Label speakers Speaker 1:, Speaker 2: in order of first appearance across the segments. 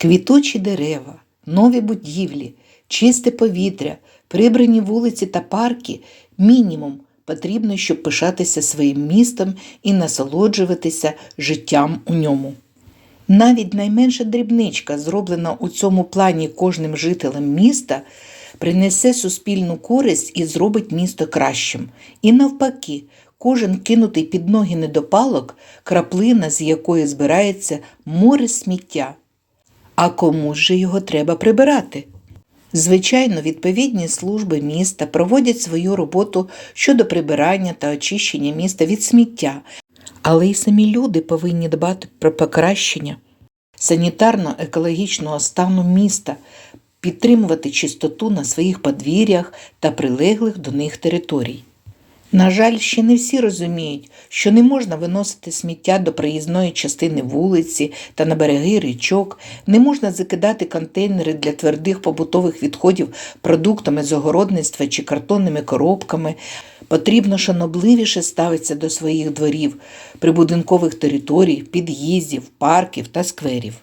Speaker 1: Квітучі дерева, нові будівлі, чисте повітря, прибрані вулиці та парки мінімум потрібно, щоб пишатися своїм містом і насолоджуватися життям у ньому. Навіть найменша дрібничка, зроблена у цьому плані кожним жителем міста, принесе суспільну користь і зробить місто кращим. І навпаки, кожен кинутий під ноги недопалок краплина, з якої збирається море сміття. А комусь же його треба прибирати. Звичайно, відповідні служби міста проводять свою роботу щодо прибирання та очищення міста від сміття, але й самі люди повинні дбати про покращення санітарно-екологічного стану міста, підтримувати чистоту на своїх подвір'ях та прилеглих до них територій. На жаль, ще не всі розуміють, що не можна виносити сміття до проїзної частини вулиці та на береги річок, не можна закидати контейнери для твердих побутових відходів продуктами з огородництва чи картонними коробками. Потрібно шанобливіше ставитися до своїх дворів, прибудинкових територій, під'їздів, парків та скверів.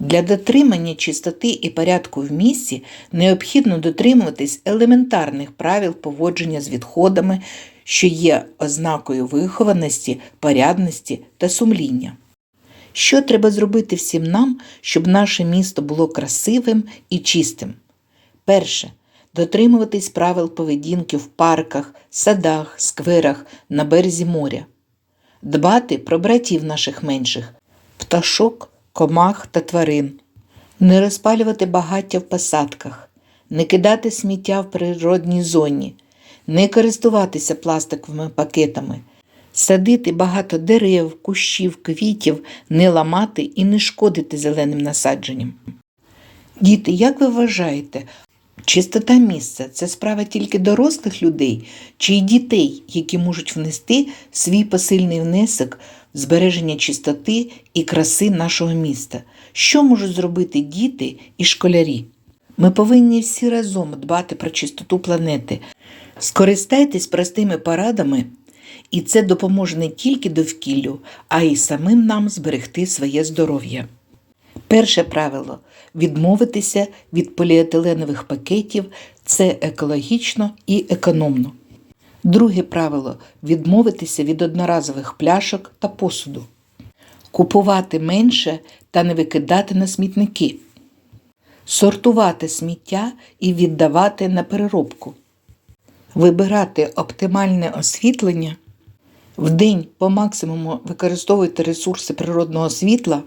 Speaker 1: Для дотримання чистоти і порядку в місті необхідно дотримуватись елементарних правил поводження з відходами, що є ознакою вихованості, порядності та сумління. Що треба зробити всім нам, щоб наше місто було красивим і чистим? Перше. Дотримуватись правил поведінки в парках, садах, скверах, на березі моря. Дбати про братів наших менших, пташок, комах та тварин. Не розпалювати багаття в посадках, не кидати сміття в природній зоні, не користуватися пластиковими пакетами, садити багато дерев, кущів, квітів, не ламати і не шкодити зеленим насадженням. Діти, як ви вважаєте, чистота місця це справа тільки дорослих людей чи й дітей, які можуть внести свій посильний внесок в збереження чистоти і краси нашого міста? Що можуть зробити діти і школярі? Ми повинні всі разом дбати про чистоту планети. Скористайтесь простими порадами, і це допоможе не тільки довкіллю, а й самим нам зберегти своє здоров'я. Перше правило відмовитися від поліетиленових пакетів це екологічно і економно. Друге правило відмовитися від одноразових пляшок та посуду. Купувати менше та не викидати на смітники. Сортувати сміття і віддавати на переробку. Вибирати оптимальне освітлення. Вдень по максимуму використовуйте ресурси природного світла,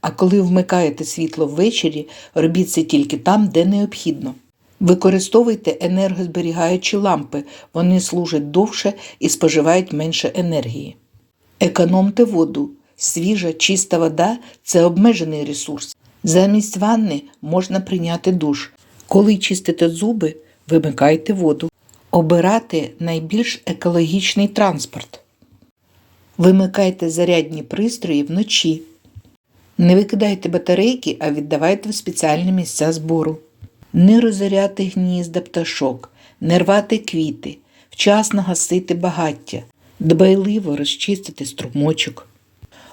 Speaker 1: а коли вмикаєте світло ввечері, робіть це тільки там, де необхідно. Використовуйте енергозберігаючі лампи, вони служать довше і споживають менше енергії. Економте воду. Свіжа, чиста вода це обмежений ресурс. Замість ванни можна прийняти душ. Коли чистите зуби, вимикайте воду. Обирати найбільш екологічний транспорт. Вимикайте зарядні пристрої вночі. Не викидайте батарейки, а віддавайте в спеціальні місця збору. Не розоряти гнізда пташок, не рвати квіти, вчасно гасити багаття, дбайливо розчистити струмочок,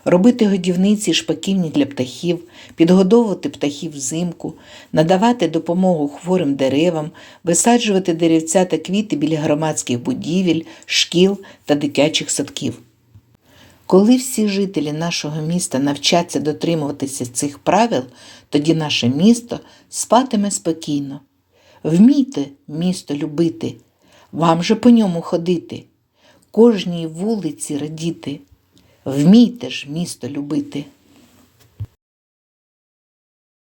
Speaker 1: робити годівниці шпаківні для птахів, підгодовувати птахів взимку, надавати допомогу хворим деревам, висаджувати деревця та квіти біля громадських будівель, шкіл та дитячих садків. Коли всі жителі нашого міста навчаться дотримуватися цих правил, тоді наше місто спатиме спокійно. Вмійте місто любити, вам же по ньому ходити, кожній вулиці радіти. Вмійте ж місто любити.